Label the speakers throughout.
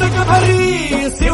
Speaker 1: भरी शिव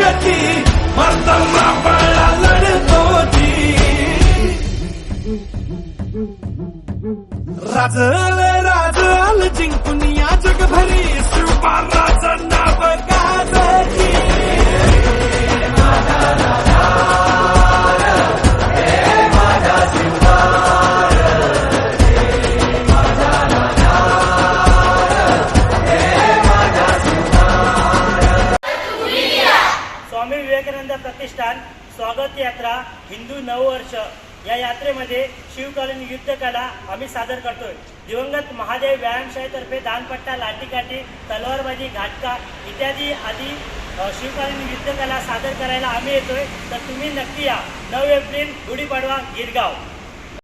Speaker 1: గట్టి మస్తమ్మ పళ్ళ తోటి. రాజాలే రాజాలు జింకుని
Speaker 2: स्वामी विवेकानंद प्रतिष्ठान स्वागत यात्रा हिंदू नववर्ष. या यात्रेमध्ये शिवकालीन युद्धकला आम्ही सादर करतोय. दिवंगत महादेव व्यायामशाळेतर्फे दानपट्टा लाठीकाठी तलवारबाजी घाटका इत्यादी आदी शिवकालीन युद्धकला सादर करायला आम्ही येतोय. तर तुम्ही नक्की या. नऊ एप्रिल गुढीपाडवा गिरगाव.